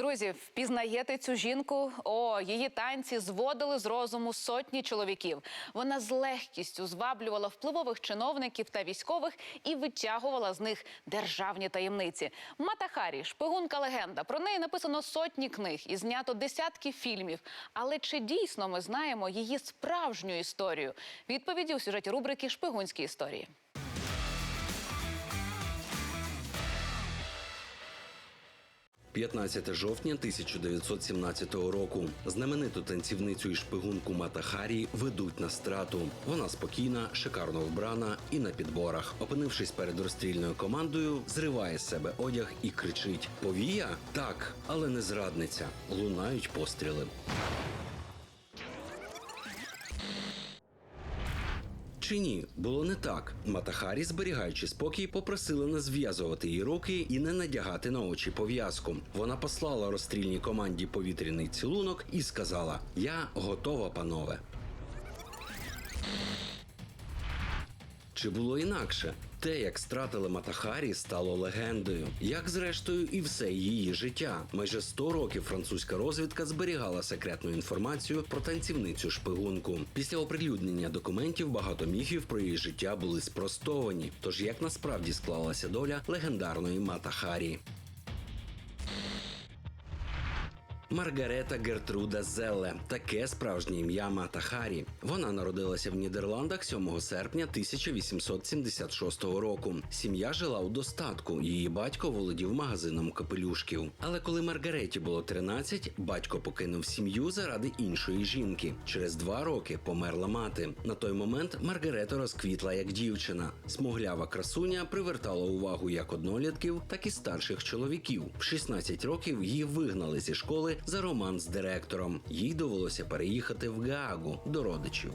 Друзі, впізнаєте цю жінку? О, її танці зводили з розуму сотні чоловіків. Вона з легкістю зваблювала впливових чиновників та військових і витягувала з них державні таємниці. Мата Харі, шпигунка легенда. Про неї написано сотні книг і знято десятки фільмів. Але чи дійсно ми знаємо її справжню історію? Відповіді у сюжеті рубрики Шпигунські історії. – 15 жовтня 1917 року. Знамениту танцівницю і шпигунку Мата Харі ведуть на страту. Вона спокійна, шикарно вбрана і на підборах. Опинившись перед розстрільною командою, зриває з себе одяг і кричить: Повія? Так, але не зрадниця. Лунають постріли. Чи ні, було не так. Матахарі, зберігаючи спокій, попросила не зв'язувати її руки і не надягати на очі пов'язку. Вона послала розстрільній команді повітряний цілунок і сказала: Я готова, панове. Чи було інакше? Те, як стратили Матахарі, стало легендою, як зрештою і все її життя. Майже 100 років французька розвідка зберігала секретну інформацію про танцівницю шпигунку. Після оприлюднення документів багато міфів про її життя були спростовані. Тож як насправді склалася доля легендарної Матахарі? Маргарета Гертруда Зелле таке справжнє ім'я Мата Харі. Вона народилася в Нідерландах 7 серпня 1876 року. Сім'я жила у достатку. Її батько володів магазином капелюшків. Але коли Маргареті було 13, батько покинув сім'ю заради іншої жінки. Через два роки померла мати. На той момент Маргарета розквітла як дівчина. Смуглява красуня привертала увагу як однолітків, так і старших чоловіків. В 16 років її вигнали зі школи за роман з директором. Їй довелося переїхати в Гаагу до родичів.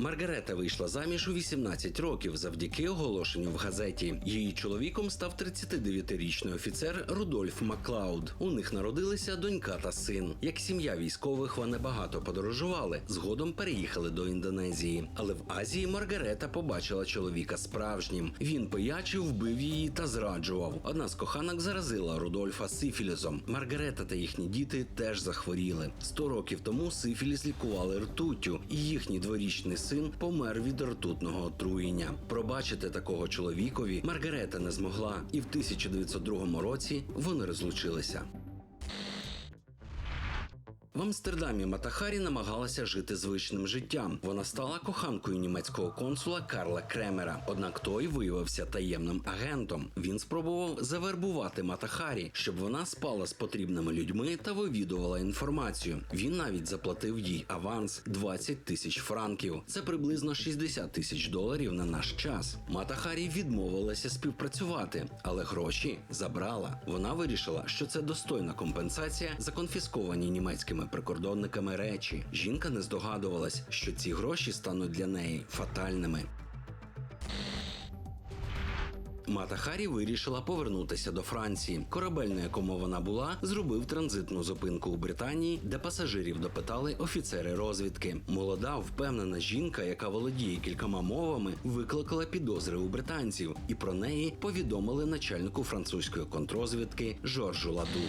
Маргарета вийшла заміж у 18 років завдяки оголошенню в газеті. Її чоловіком став 39-річний офіцер Рудольф Маклауд. У них народилися донька та син. Як сім'я військових вони багато подорожували. Згодом переїхали до Індонезії. Але в Азії Маргарета побачила чоловіка справжнім. Він пиячив, вбив її та зраджував. Одна з коханок заразила Рудольфа сифілізом. Маргарета та їхні діти теж захворіли. Сто років тому сифіліс лікували ртуттю, і їхній дворічний син помер від ртутного отруєння. Пробачити такого чоловікові Маргарета не змогла, і в 1902 році вони розлучилися. В Амстердамі Матахарі намагалася жити звичним життям. Вона стала коханкою німецького консула Карла Кремера. Однак той виявився таємним агентом. Він спробував завербувати Матахарі, щоб вона спала з потрібними людьми та вивідувала інформацію. Він навіть заплатив їй аванс 20 тисяч франків. Це приблизно 60 тисяч доларів на наш час. Матахарі відмовилася співпрацювати, але гроші забрала. Вона вирішила, що це достойна компенсація за конфісковані німецькими прикордонниками речі. Жінка не здогадувалась, що ці гроші стануть для неї фатальними. Мата Харі вирішила повернутися до Франції. Корабель, на якому вона була, зробив транзитну зупинку у Британії, де пасажирів допитали офіцери розвідки. Молода, впевнена жінка, яка володіє кількома мовами, викликала підозри у британців, і про неї повідомили начальнику французької контрозвідки Жоржу Ладу.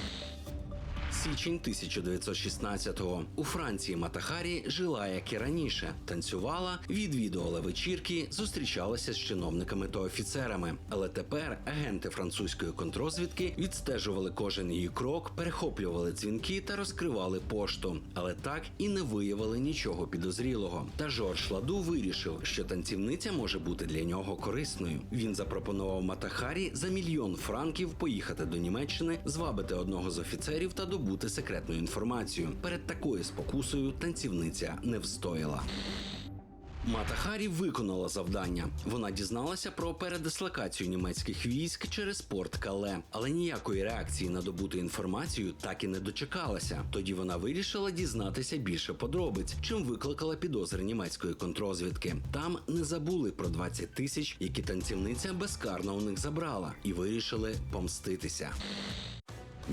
Січень 1916-го. У Франції Матахарі жила як і раніше, танцювала, відвідувала вечірки, зустрічалася з чиновниками та офіцерами. Але тепер агенти французької контрозвідки відстежували кожен її крок, перехоплювали дзвінки та розкривали пошту. Але так і не виявили нічого підозрілого. Та Жорж Ладу вирішив, що танцівниця може бути для нього корисною. Він запропонував Матахарі за мільйон франків поїхати до Німеччини, звабити одного з офіцерів та добути секретну інформацію. Перед такою спокусою танцівниця не встояла. Мата Харі виконала завдання. Вона дізналася про передислокацію німецьких військ через порт Кале, але ніякої реакції на добуту інформацію так і не дочекалася. Тоді вона вирішила дізнатися більше подробиць, чим викликала підозри німецької контрозвідки. Там не забули про 20 тисяч, які танцівниця безкарно у них забрала, і вирішили помститися.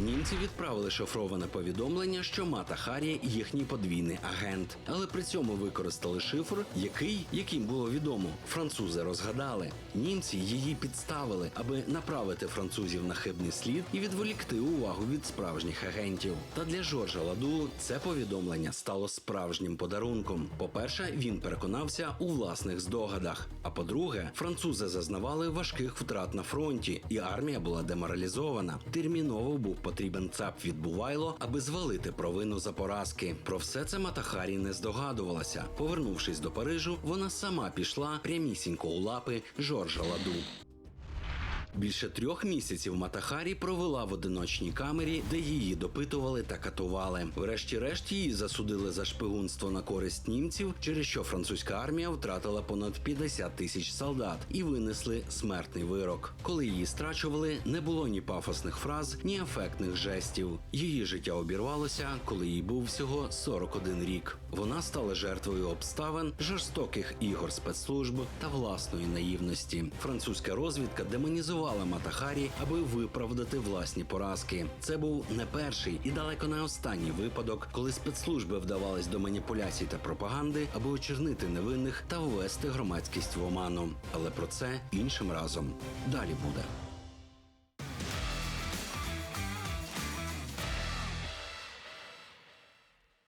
Німці відправили шифроване повідомлення, що Мата Харі їхній подвійний агент, але при цьому використали шифр, який, яким було відомо, французи розгадали. Німці її підставили, аби направити французів на хибний слід і відволікти увагу від справжніх агентів. Та для Жоржа Ладу це повідомлення стало справжнім подарунком. По-перше, він переконався у власних здогадах. А по-друге, французи зазнавали важких втрат на фронті, і армія була деморалізована. Терміново був потрібен цап від Бувайло, аби звалити провину за поразки. Про все це Матахарі не здогадувалася. Повернувшись до Парижу, вона сама пішла прямісінько у лапи Жоржа Ладу. Більше трьох місяців Матахарі провела в одиночній камері, де її допитували та катували. Врешті-решт її засудили за шпигунство на користь німців, через що французька армія втратила понад 50 тисяч солдат і винесли смертний вирок. Коли її страчували, не було ні пафосних фраз, ні ефектних жестів. Її життя обірвалося, коли їй був всього 41 рік. Вона стала жертвою обставин, жорстоких ігор спецслужб та власної наївності. Французька розвідка демонізувала Матахарі, аби виправдати власні поразки. Це був не перший і далеко не останній випадок, коли спецслужби вдавались до маніпуляцій та пропаганди, аби очернити невинних та ввести громадськість в оману. Але про це іншим разом далі буде.